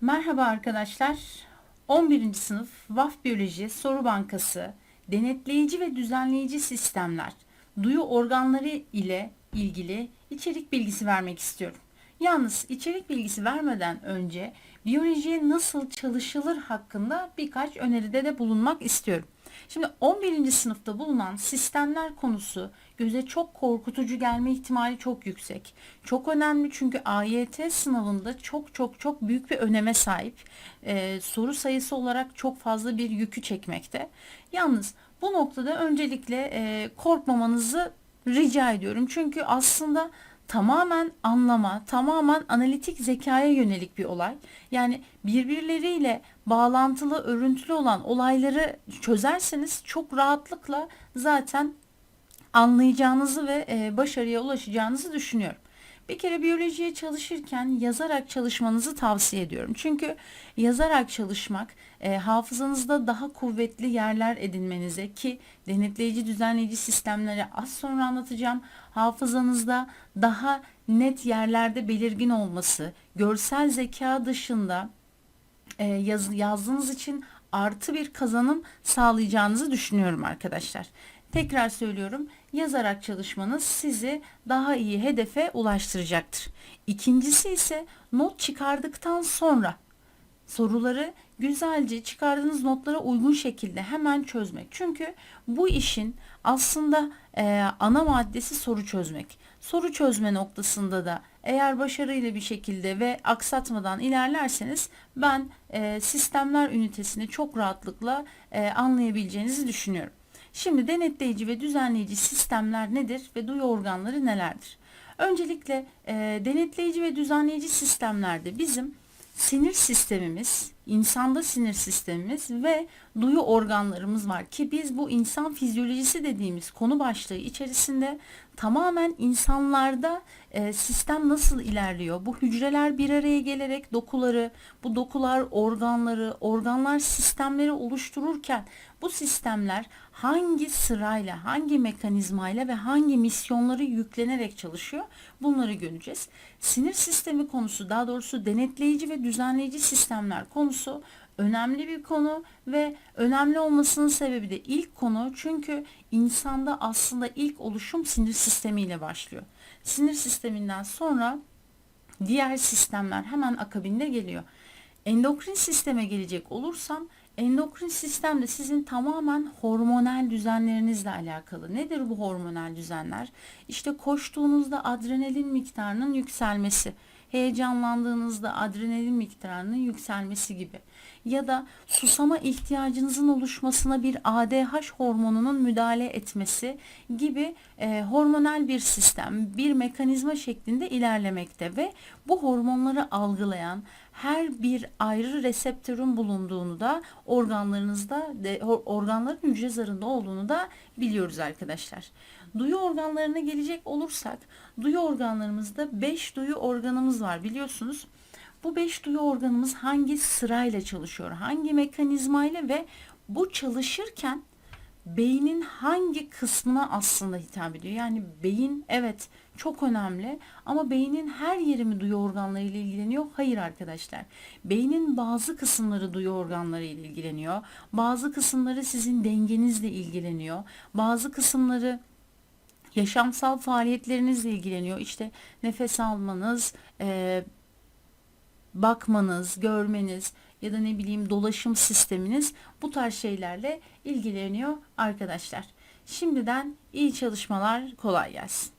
Merhaba arkadaşlar. 11. sınıf VAF Biyoloji Soru Bankası Denetleyici ve Düzenleyici Sistemler Duyu organları ile ilgili içerik bilgisi vermek istiyorum. Yalnız içerik bilgisi vermeden önce biyolojiye nasıl çalışılır hakkında birkaç öneride de bulunmak istiyorum. Şimdi 11. sınıfta bulunan sistemler konusu göze çok korkutucu gelme ihtimali çok yüksek. Çok önemli çünkü AYT sınavında çok çok çok büyük bir öneme sahip. Ee, soru sayısı olarak çok fazla bir yükü çekmekte. Yalnız bu noktada öncelikle e, korkmamanızı rica ediyorum. Çünkü aslında tamamen anlama, tamamen analitik zekaya yönelik bir olay. Yani birbirleriyle bağlantılı, örüntülü olan olayları çözerseniz çok rahatlıkla zaten anlayacağınızı ve e, başarıya ulaşacağınızı düşünüyorum. Bir kere biyolojiye çalışırken yazarak çalışmanızı tavsiye ediyorum. Çünkü yazarak çalışmak e, hafızanızda daha kuvvetli yerler edinmenize ki denetleyici düzenleyici sistemleri az sonra anlatacağım. Hafızanızda daha net yerlerde belirgin olması, görsel zeka dışında e, yaz, yazdığınız için artı bir kazanım sağlayacağınızı düşünüyorum arkadaşlar. Tekrar söylüyorum yazarak çalışmanız sizi daha iyi hedefe ulaştıracaktır. İkincisi ise not çıkardıktan sonra soruları güzelce çıkardığınız notlara uygun şekilde hemen çözmek. Çünkü bu işin aslında e, ana maddesi soru çözmek. Soru çözme noktasında da eğer başarıyla bir şekilde ve aksatmadan ilerlerseniz ben e, sistemler ünitesini çok rahatlıkla e, anlayabileceğinizi düşünüyorum. Şimdi denetleyici ve düzenleyici sistemler nedir ve duyu organları nelerdir? Öncelikle e, denetleyici ve düzenleyici sistemlerde bizim sinir sistemimiz, insanda sinir sistemimiz ve duyu organlarımız var ki biz bu insan fizyolojisi dediğimiz konu başlığı içerisinde tamamen insanlarda e, sistem nasıl ilerliyor? Bu hücreler bir araya gelerek dokuları, bu dokular organları, organlar sistemleri oluştururken bu sistemler hangi sırayla, hangi mekanizmayla ve hangi misyonları yüklenerek çalışıyor? Bunları göreceğiz. Sinir sistemi konusu, daha doğrusu denetleyici ve düzenleyici sistemler konusu önemli bir konu ve önemli olmasının sebebi de ilk konu çünkü insanda aslında ilk oluşum sinir sistemiyle başlıyor. Sinir sisteminden sonra diğer sistemler hemen akabinde geliyor. Endokrin sisteme gelecek olursam endokrin sistem de sizin tamamen hormonal düzenlerinizle alakalı. Nedir bu hormonal düzenler? İşte koştuğunuzda adrenalin miktarının yükselmesi, heyecanlandığınızda adrenalin miktarının yükselmesi gibi ya da susama ihtiyacınızın oluşmasına bir ADH hormonunun müdahale etmesi gibi e, hormonal bir sistem, bir mekanizma şeklinde ilerlemekte ve bu hormonları algılayan her bir ayrı reseptörün bulunduğunu da organlarınızda de, organların hücre zarında olduğunu da biliyoruz arkadaşlar. Duyu organlarına gelecek olursak duyu organlarımızda 5 duyu organımız var biliyorsunuz. Bu 5 duyu organımız hangi sırayla çalışıyor, hangi mekanizmayla ve bu çalışırken beynin hangi kısmına aslında hitap ediyor? Yani beyin evet çok önemli ama beynin her yeri mi duyu organları ile ilgileniyor? Hayır arkadaşlar. Beynin bazı kısımları duyu organları ile ilgileniyor. Bazı kısımları sizin dengenizle ilgileniyor. Bazı kısımları yaşamsal faaliyetlerinizle ilgileniyor. İşte nefes almanız, e, bakmanız, görmeniz ya da ne bileyim dolaşım sisteminiz bu tarz şeylerle ilgileniyor arkadaşlar. Şimdiden iyi çalışmalar, kolay gelsin.